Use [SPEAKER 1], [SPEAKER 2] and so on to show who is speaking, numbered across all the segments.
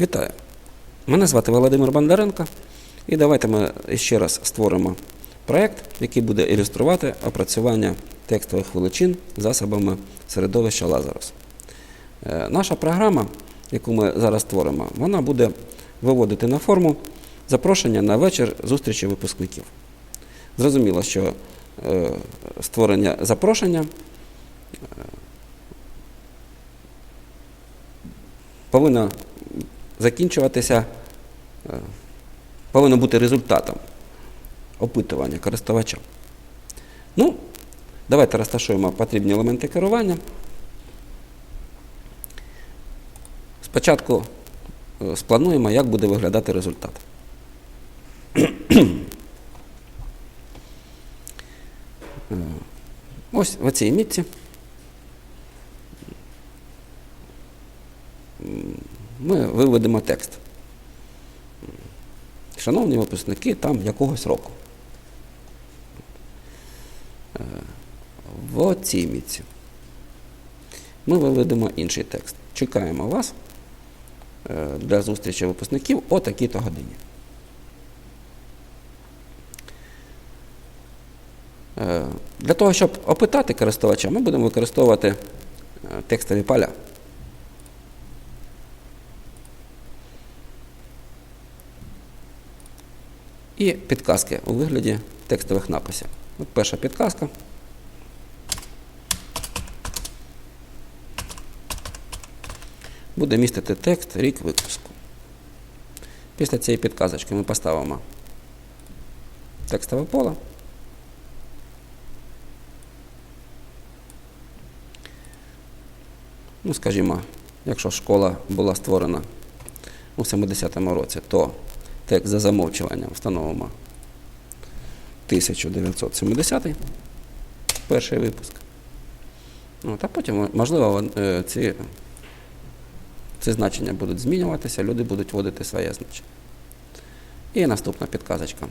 [SPEAKER 1] Вітаю! Мене звати Володимир Бондаренко, і давайте ми ще раз створимо проєкт, який буде ілюструвати опрацювання текстових величин засобами середовища Lazarus. Е, Наша програма, яку ми зараз створимо, вона буде виводити на форму запрошення на вечір зустрічі випускників. Зрозуміло, що е, створення запрошення повинно закінчуватися, е, повинно бути результатом опитування користувача. Ну, давайте розташуємо потрібні елементи керування. Спочатку е, сплануємо, як буде виглядати результат. Е, Ось в цій мітці ми текст. Шановні випускники там якогось року. Е, В цій мітці ми виведемо інший текст. Чекаємо вас е, для зустрічі випускників о такій-то годині. Е, Для того, щоб опитати користувача, ми будемо використовувати текстові поля. І підказки у вигляді текстових написів. От перша підказка. Буде містити текст рік випуску. Після цієї підказочки ми поставимо текстове поле. Ну, скажімо, якщо школа була створена у 70-му році, то текст за замовчуванням встановимо 1970 перший випуск. От, а потім, можливо, е, ці, ці значення будуть змінюватися, люди будуть вводити своє значення. І наступна підказочка.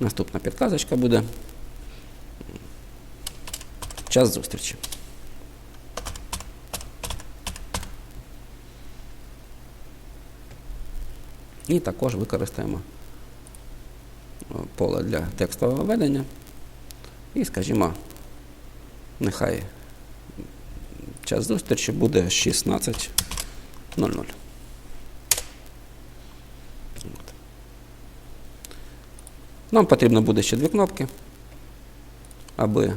[SPEAKER 1] Наступна підказочка буде час зустрічі. І також використаємо е, поле для текстового ведення. І, скажімо, нехай час зустрічі буде 16.00. Нам потрібно буде ще дві кнопки, аби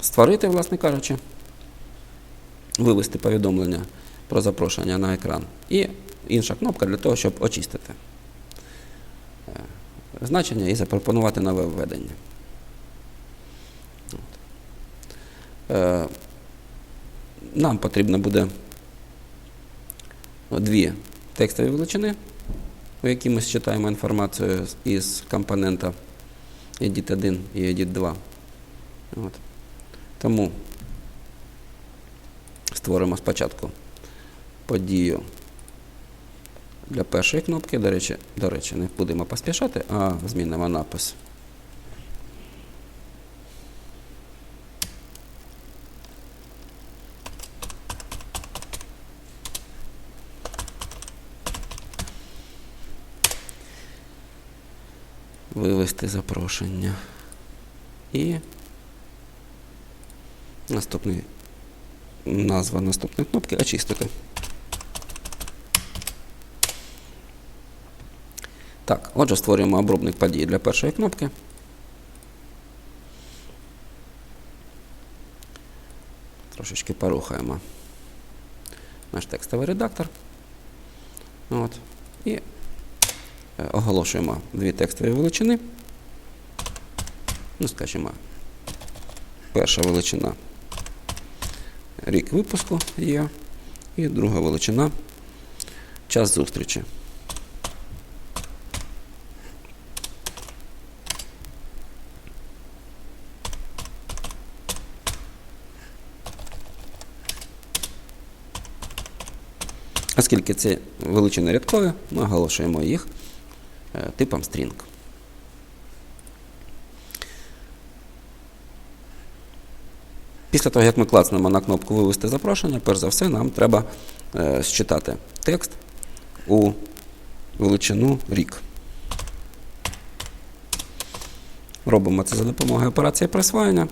[SPEAKER 1] створити, власне кажучи, вивести повідомлення про запрошення на екран. І інша кнопка для того, щоб очистити е, значення і запропонувати нове введення. Е, Нам потрібно буде дві текстові величини, у які ми считаємо інформацію із компонента edit 1 і edit 2. От. Тому створимо спочатку подію для першої кнопки. До речі, до речі, не будемо поспішати, а змінимо напис. Вивести запрошення. І наступний назва наступної кнопки очистити. Так, отже, створюємо обробник подій для першої кнопки. Трошечки порухаємо наш текстовий редактор. От. І е, оголошуємо дві текстові величини. Ну, скажімо, перша величина рік випуску є, і друга величина час зустрічі. Оскільки це величини рядкові, ми оголошуємо їх е, типом string. Після того, як ми клацнемо на кнопку Вивести запрошення, перш за все, нам треба е, считати текст у величину рік. Робимо це за допомогою операції присвоєння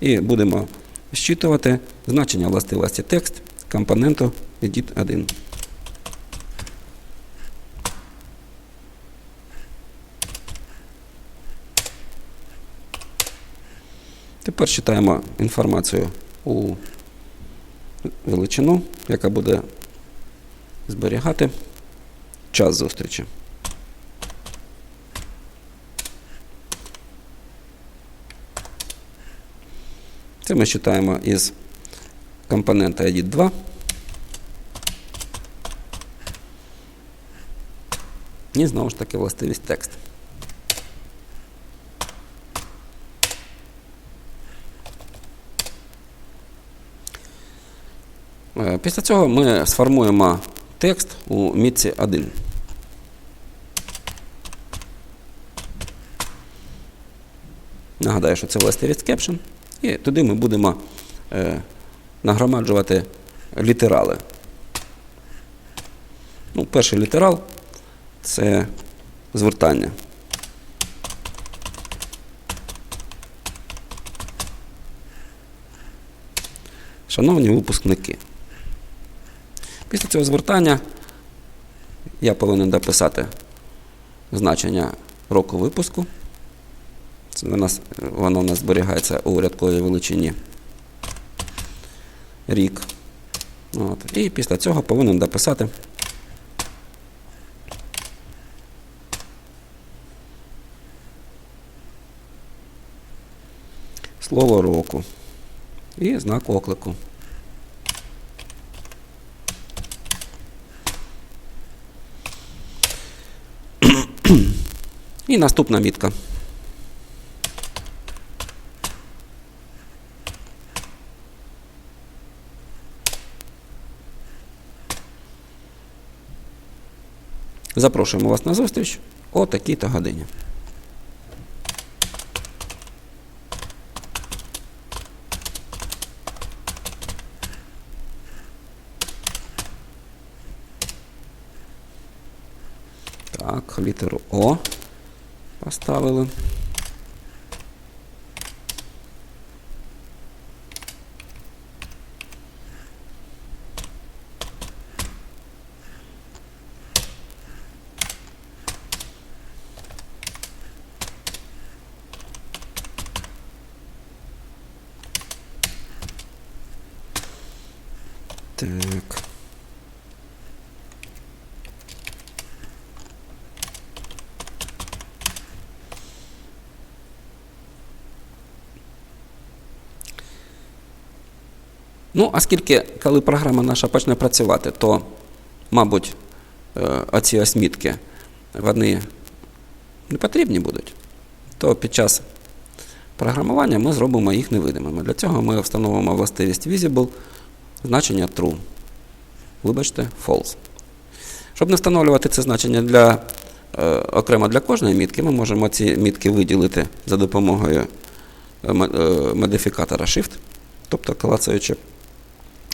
[SPEAKER 1] і будемо щитувати значення властивості текст компоненту edit 1. Тепер читаємо інформацію у величину, яка буде зберігати час зустрічі. Це ми читаємо із компонента edit 2. І знову ж таки властивість текст. Після цього ми сформуємо текст у мітці 1. Нагадаю, що це властивість caption. І туди ми будемо е, нагромаджувати літерали. Ну, перший літерал це звертання. Шановні випускники, після цього звертання я повинен дописати значення року випуску. Це у нас, воно у нас зберігається у рядковій величині рік. От. І після цього повинен дописати слово року і знак оклику. І наступна мітка. Запрошуємо вас на зустріч о такій-то годині. Так, літеру О поставили. Так. Ну, оскільки, коли програма наша почне працювати, то, мабуть, е, оці осмітки вони не потрібні будуть, то під час програмування ми зробимо їх невидимими. Для цього ми встановимо властивість Visible, значення True. Вибачте, False. Щоб не встановлювати це значення для, е, окремо для кожної мітки, ми можемо ці мітки виділити за допомогою е, е, модифікатора Shift, тобто клацаючи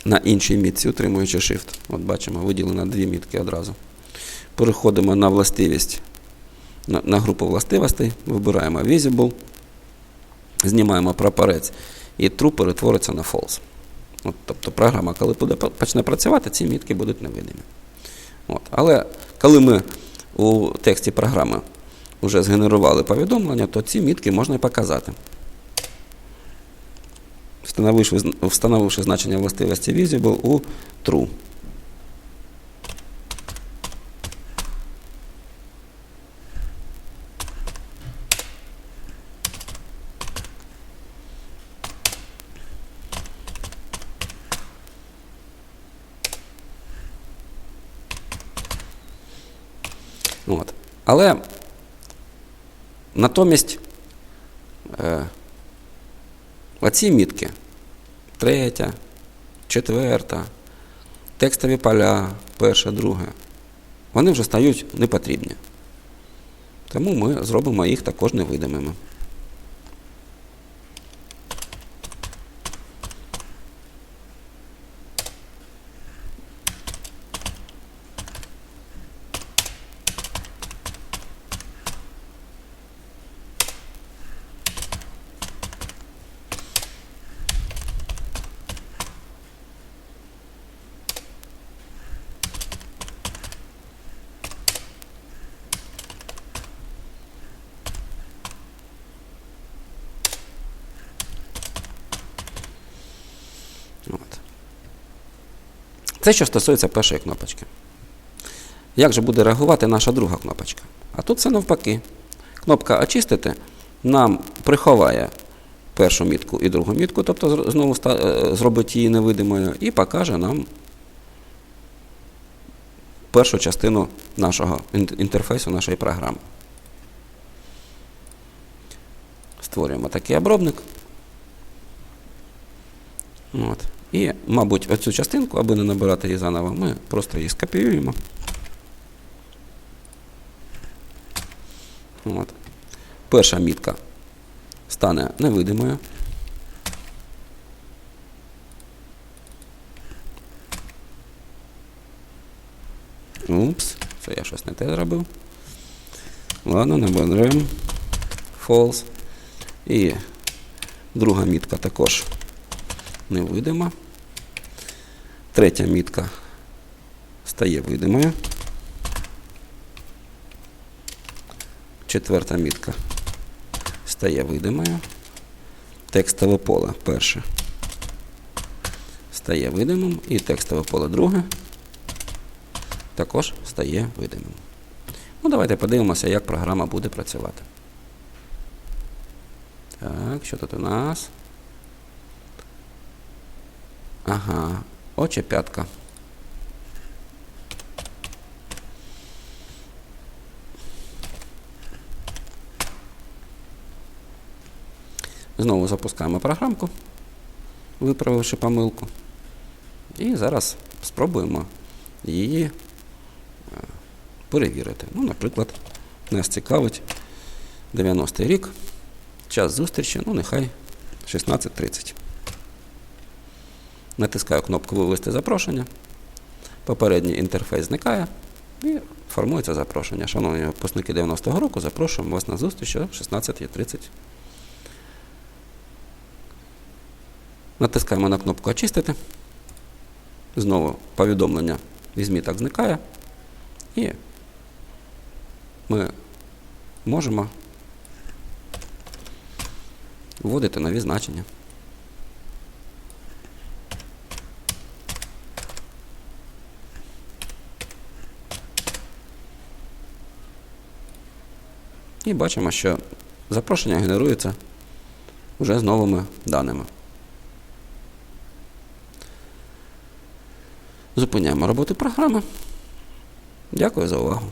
[SPEAKER 1] на іншій мітці, утримуючи Shift. От бачимо, виділено дві мітки одразу. Переходимо на властивість, на, на групу властивостей, вибираємо Visible, знімаємо прапорець, і True перетвориться на False. От, тобто програма, коли буде, почне працювати, ці мітки будуть невидимі. От. Але коли ми у тексті програми вже згенерували повідомлення, то ці мітки можна і показати. Встановивши, встановивши значення властивості Visible у True. От. Але натомість е, оці мітки, третя, четверта, текстові поля, перше, друге, вони вже стають непотрібні. Тому ми зробимо їх також невидимими. Це що стосується першої кнопочки. Як же буде реагувати наша друга кнопочка? А тут це навпаки. Кнопка Очистити нам приховає першу мітку і другу мітку, тобто знову е, зробить її невидимою, і покаже нам першу частину нашого інтерфейсу нашої програми. Створюємо такий обробник. От. І, мабуть, оцю частинку, аби не набирати її заново, ми просто її скопіюємо. От. Перша мітка стане невидимою. Упс, це я щось не те зробив. Ладно, наберемо false. І друга мітка також невидима. Третя мітка стає видимою. Четверта мітка стає видимою. Текстове поле перше стає видимим. І текстове поле друге також стає видимим. Ну, давайте подивимося, як програма буде працювати. Так, що тут у нас? Ага, очі п'ятка. Знову запускаємо програмку, виправивши помилку. І зараз спробуємо її е, перевірити. Ну, наприклад, нас цікавить 90-й рік, час зустрічі, ну нехай 16.30. Натискаю кнопку Вивести запрошення. Попередній інтерфейс зникає і формується запрошення. Шановні випускники 90-го року, запрошуємо вас на зустріч о 16.30. Натискаємо на кнопку Очистити. Знову повідомлення візьмі так зникає. І ми можемо вводити нові значення. І бачимо, що запрошення генерується вже з новими даними. Зупиняємо роботу програми. Дякую за увагу.